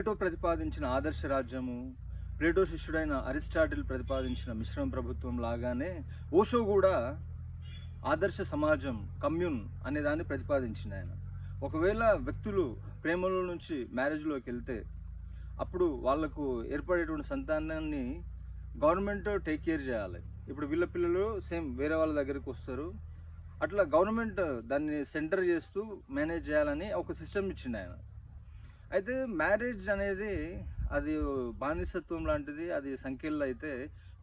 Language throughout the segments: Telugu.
ప్లేటో ప్రతిపాదించిన ఆదర్శ రాజ్యము ప్లేటో శిష్యుడైన అరిస్టాటిల్ ప్రతిపాదించిన మిశ్రమ ప్రభుత్వం లాగానే ఓషో కూడా ఆదర్శ సమాజం కమ్యూన్ అనే దాన్ని ప్రతిపాదించింది ఆయన. ఒకవేళ వ్యక్తులు ప్రేమలో నుంచి మ్యారేజ్లోకి వెళ్తే అప్పుడు వాళ్ళకు ఏర్పడేటువంటి సంతానాన్ని గవర్నమెంట్ టేక్ కేర్ చేయాలి. ఇప్పుడు వీళ్ళ పిల్లలు సేమ్ వేరే వాళ్ళ దగ్గరికి వస్తారు. అట్లా గవర్నమెంట్ దాన్ని సెంటర్ చేస్తూ మేనేజ్ చేయాలని ఒక సిస్టమ్ ఇచ్చిండు ఆయన. అయితే మ్యారేజ్ అనేది అది బానిసత్వం లాంటిది అది సంఖ్యలో అయితే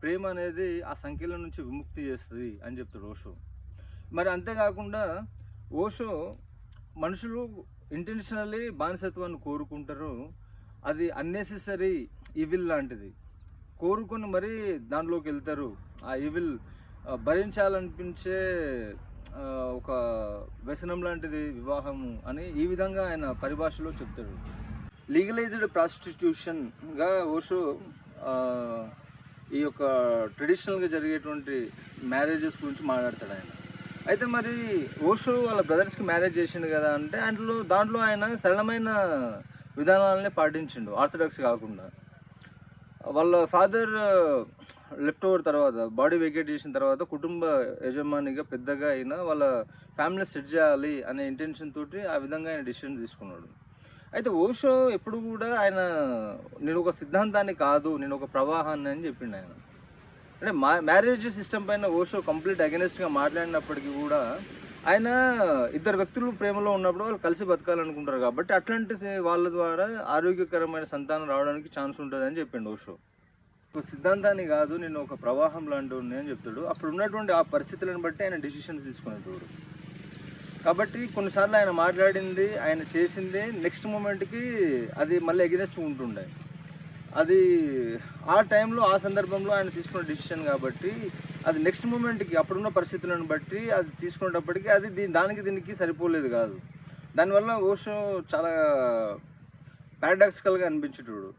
ప్రేమ అనేది ఆ సంఖ్యల నుంచి విముక్తి చేస్తుంది అని చెప్తాడు ఓషో. మరి అంతేకాకుండా ఓషో మనుషులు ఇంటెన్షనల్లీ బానిసత్వాన్ని కోరుకుంటారు అది అన్నెసెసరీ ఈవిల్ లాంటిది. కోరుకొని మరీ దాంట్లోకి వెళ్తారు. ఆ ఈవిల్ భరించాలనిపించే ఒక వ్యసనం లాంటిది వివాహము అని ఈ విధంగా ఆయన పరిభాషలో చెప్తాడు. లీగలైజ్డ్ ప్రాస్టిట్యూషన్గా ఓషో ఈ యొక్క ట్రెడిషనల్గా జరిగేటువంటి మ్యారేజెస్ గురించి మాట్లాడతాడు ఆయన. అయితే మరి ఓషో వాళ్ళ బ్రదర్స్కి మ్యారేజ్ చేసిండు కదా అంటే అందులో దాంట్లో ఆయన సరళమైన విధానాలనే పాటించిండు ఆర్థడాక్స్ కాకుండా. వాళ్ళ ఫాదర్ లెఫ్ట్ ఓవర్ తర్వాత బాడీ వెకేట్ చేసిన తర్వాత కుటుంబ యజమానిగా పెద్దగా అయినా వాళ్ళ ఫ్యామిలీ సెట్ చేయాలి అనే ఇంటెన్షన్ తోటి ఆ విధంగా ఆయన డిసిషన్ తీసుకున్నాడు. అయితే ఓషో ఎప్పుడు కూడా ఆయన నేను ఒక సిద్ధాంతాన్ని కాదు నేను ఒక ప్రవాహాన్ని అని చెప్పిండు ఆయన. అంటే మా మ్యారేజ్ సిస్టమ్ పైన ఓషో కంప్లీట్ అగెనిస్ట్గా మాట్లాడినప్పటికీ కూడా ఆయన ఇద్దరు వ్యక్తులు ప్రేమలో ఉన్నప్పుడు వాళ్ళు కలిసి బతకాలనుకుంటారు కాబట్టి అట్లాంటి వాళ్ళ ద్వారా ఆరోగ్యకరమైన సంతానం రావడానికి ఛాన్స్ ఉంటుంది అని చెప్పిండు ఓషో. ఒక సిద్ధాంతాన్ని కాదు నేను ఒక ప్రవాహం లాంటి అని చెప్తాడు. అప్పుడు ఉన్నటువంటి ఆ పరిస్థితులను బట్టి ఆయన డిసిషన్స్ తీసుకునేటోడు. కాబట్టి కొన్నిసార్లు ఆయన మాట్లాడింది ఆయన చేసింది నెక్స్ట్ మూమెంట్కి అది మళ్ళీ ఎగెనెస్ట్ ఉంటుండే. అది ఆ టైంలో ఆ సందర్భంలో ఆయన తీసుకున్న డిసిషన్ కాబట్టి అది నెక్స్ట్ మూమెంట్కి అప్పుడున్న పరిస్థితులను బట్టి అది తీసుకునేటప్పటికి అది దీని దానికి దీనికి సరిపోలేదు కాదు. దానివల్ల ఓషో చాలా పారాడాక్సికల్గా అనిపించేటోడు.